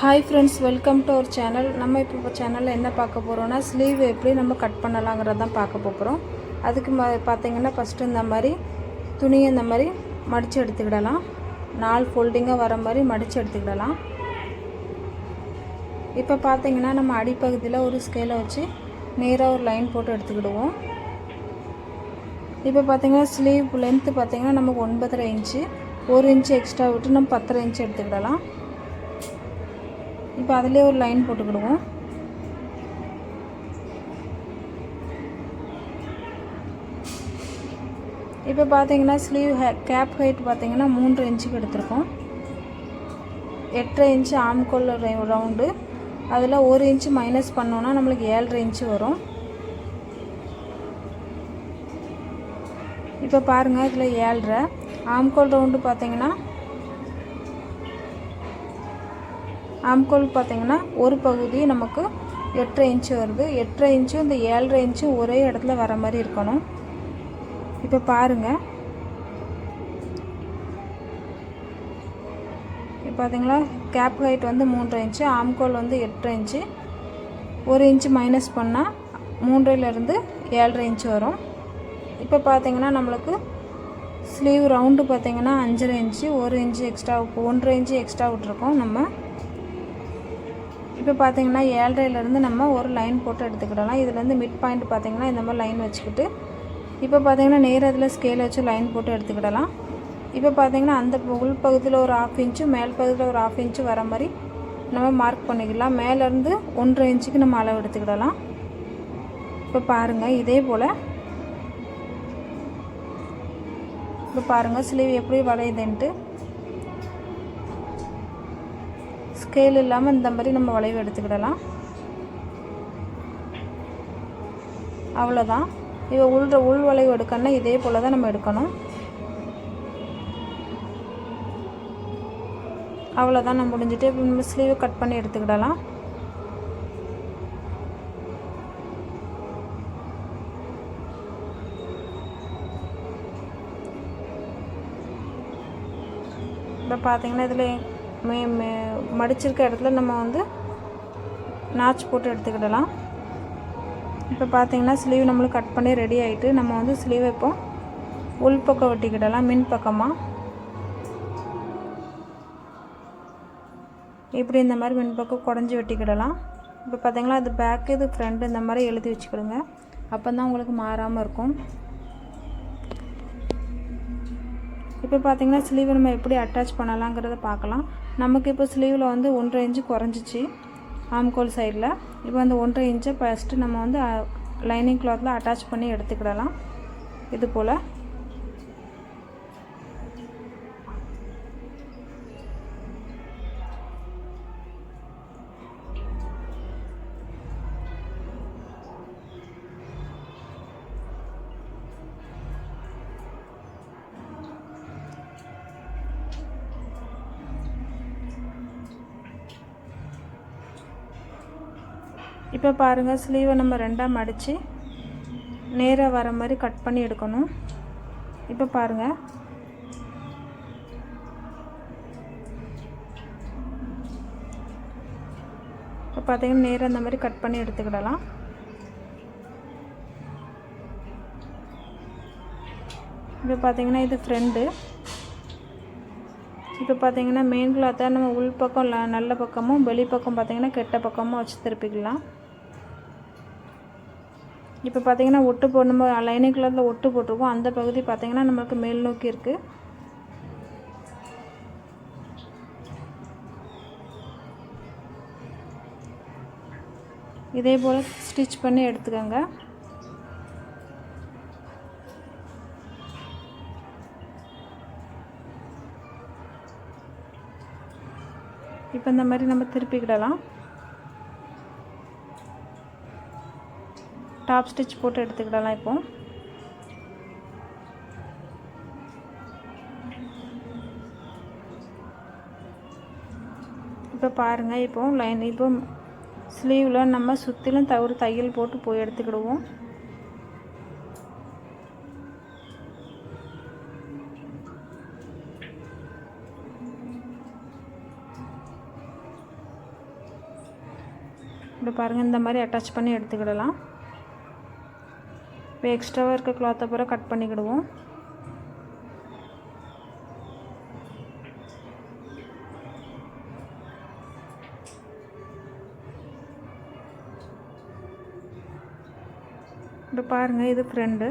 Hi friends welcome to our channel நம்ம இப்போ சேனலில் என்ன பார்க்க போகிறோம்னா ஸ்லீவ் எப்படி நம்ம கட் பண்ணலாங்கிறது தான் பார்க்க போகிறோம் அதுக்கு ம பார்த்திங்கன்னா ஃபஸ்ட்டு இந்த மாதிரி துணியை இந்த மாதிரி மடித்து எடுத்துக்கிடலாம். நாலு ஃபோல்டிங்காக வர மாதிரி மடித்து எடுத்துக்கிடலாம். இப்போ பார்த்தீங்கன்னா நம்ம அடிப்பகுதியில் ஒரு ஸ்கேலை வச்சு நேராக ஒரு லைன் போட்டு எடுத்துக்கிடுவோம். இப்போ பார்த்தீங்கன்னா ஸ்லீவ் லென்த்து பார்த்தீங்கன்னா நமக்கு ஒன்பதரை இன்ச்சு ஒரு இன்ச்சு எக்ஸ்ட்ரா விட்டு நம்ம பத்தரை இன்ச்சு எடுத்துக்கிடலாம். இப்போ அதிலே ஒரு லைன் போட்டுக்கிடுவோம். இப்போ பார்த்தீங்கன்னா ஸ்லீவ் ஹே கேப் ஹைட் பார்த்தீங்கன்னா மூன்று இன்ச்சுக்கு எடுத்திருக்கோம். எட்டரை இன்ச்சு ஆம்கோல் ரவுண்டு அதில் ஒரு இன்ச்சு மைனஸ் பண்ணோன்னா நம்மளுக்கு ஏழரை இன்ச்சு வரும். இப்போ பாருங்கள் இதில் ஏழரை. ஆம்கோல் ரவுண்டு பார்த்தீங்கன்னா ஆம்கோல் பார்த்திங்கன்னா ஒரு பகுதி நமக்கு எட்டரை இன்ச்சு வருது. எட்டரை இன்ச்சும் இந்த ஏழரை இன்ச்சும் ஒரே இடத்துல வர மாதிரி இருக்கணும். இப்போ பாருங்கள் இப்போ பார்த்தீங்களா கேப் ஹைட் வந்து மூன்றரை இன்ச்சு ஆம்கோல் வந்து எட்டரை இன்ச்சு ஒரு இன்ச்சு மைனஸ் பண்ணால் மூன்றையிலேருந்து ஏழரை இன்ச்சு வரும். இப்போ பார்த்தீங்கன்னா நம்மளுக்கு ஸ்லீவ் ரவுண்டு பார்த்திங்கன்னா அஞ்சரை இன்ச்சு ஒரு இன்ச்சு எக்ஸ்ட்ரா ஒன்றரை இன்ச்சு எக்ஸ்ட்ரா விட்ருக்கோம் நம்ம. இப்போ பார்த்தீங்கன்னா ஏழ்ரையிலேருந்து நம்ம ஒரு லைன் போட்டு எடுத்துக்கிடலாம். இதுலேருந்து மிட் பாயிண்ட் பார்த்தீங்கன்னா இந்த மாதிரி லைன் வச்சுக்கிட்டு இப்போ பார்த்திங்கன்னா நேரத்தில் ஸ்கேல் வச்சு லைன் போட்டு எடுத்துக்கிடலாம். இப்போ பார்த்திங்கன்னா அந்த உள் பகுதியில் ஒரு ஆஃப் இன்ச்சு மேல் பகுதியில் ஒரு ஆஃப் இன்ச்சு வர மாதிரி நம்ம மார்க் பண்ணிக்கலாம். மேலேருந்து ஒன்றரை இன்ச்சுக்கு நம்ம அளவு எடுத்துக்கிடலாம். இப்போ பாருங்கள் இதே போல். இப்போ பாருங்கள் ஸ்லீவ் எப்படி வளையுதுன்ட்டு. ஸ்கேல் இல்லாமல் இந்த மாதிரி நம்ம வளைவு எடுத்துக்கிடலாம். அவ்வளோதான் இவ உள் உள் வளைவு எடுக்கணும்னா இதே போல் தான் நம்ம எடுக்கணும். அவ்வளோதான் நம்ம முடிஞ்சுட்டு நம்ம ஸ்லீவை கட் பண்ணி எடுத்துக்கிடலாம். இப்போ பார்த்தீங்கன்னா இதில் மே மே மடிச்சிருக்க இடத்துல நம்ம வந்து நாச் போட்டு எடுத்துக்கிடலாம். இப்போ பார்த்தீங்கன்னா ஸ்லீவ் நம்மளுக்கு கட் பண்ணி ரெடி ஆகிட்டு நம்ம வந்து ஸ்லீவ் இப்போ உள் பக்கம் வெட்டிக்கிடலாம் மின் பக்கமாக இப்படி இந்த மாதிரி மின் பக்கம் குடஞ்சி வெட்டிக்கிடலாம். இப்போ பார்த்தீங்களா அது பேக்கு இது ஃப்ரண்ட் இந்த மாதிரி எழுதி வச்சுக்கிடுங்க. அப்போ தான் உங்களுக்கு மாறாமல் இருக்கும். இப்போ பார்த்தீங்கன்னா ஸ்லீவை நம்ம எப்படி அட்டாச் பண்ணலாங்கிறத பார்க்கலாம் நமக்கு இப்போ ஸ்லீவில் வந்து ஒன்றரை இன்ச்சு குறைஞ்சிச்சு. ஆம்கோல் சைடில் இப்போ அந்த ஒன்றரை இன்ச்சை ஃபஸ்ட்டு நம்ம வந்து லைனிங் கிளாத்தில் அட்டாச் பண்ணி எடுத்துக்கிடலாம். இது போல். இப்போ பாருங்கள் ஸ்லீவை நம்ம ரெண்டாக மடித்து நேராக வர மாதிரி கட் பண்ணி எடுக்கணும். இப்போ பாருங்கள் இப்போ பார்த்தீங்கன்னா நேராக அந்த மாதிரி கட் பண்ணி எடுத்துக்கிடலாம். இப்போ பார்த்தீங்கன்னா இது ஃப்ரெண்டு இப்போ பார்த்தீங்கன்னா மெயின் கிளாத்தை நம்ம உள் பக்கம் நல்ல பக்கமும் வெளி பக்கம் பார்த்தீங்கன்னா கெட்ட பக்கமும் வச்சு திருப்பிக்கலாம். இப்போ பார்த்திங்கன்னா ஒட்டு போடணும் லைனிங் கலரில் ஒட்டு போட்டிருக்கோம். அந்த பகுதி பார்த்திங்கன்னா நம்மளுக்கு மேல் நோக்கி இருக்குது இதே போல் ஸ்டிச் பண்ணி எடுத்துக்கோங்க. இப்போ இந்த மாதிரி நம்ம திருப்பிக்கிடலாம் டாப் ஸ்டிச் போட்டு எடுத்துக்கிடலாம் இப்போ. இப்போ பாருங்கள் இப்போ லைன் இப்போ ஸ்லீவில் நம்ம சுற்றிலும் தவறு தையல் போட்டு போய் எடுத்துக்கிடுவோம். இப்படி பாருங்கள் இந்த மாதிரி அட்டாச் பண்ணி எடுத்துக்கிடலாம். இப்போ எக்ஸ்ட்ராவாக இருக்க கிளாத்தை பூரா கட் பண்ணிக்கிடுவோம். இப்போ பாருங்கள் இது ஃப்ரெண்டு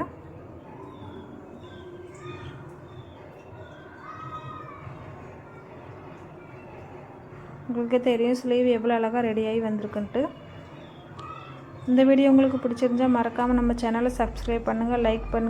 உங்களுக்கே தெரியும் ஸ்லீவ் எவ்வளோ அழகாக ரெடியாகி வந்திருக்குன்ட்டு. இந்த வீடியோ உங்களுக்கு பிடிச்சிருந்தா மறக்காமல் நம்ம சேனலை சப்ஸ்கிரைப் பண்ணுங்கள் லைக் பண்ணுங்கள்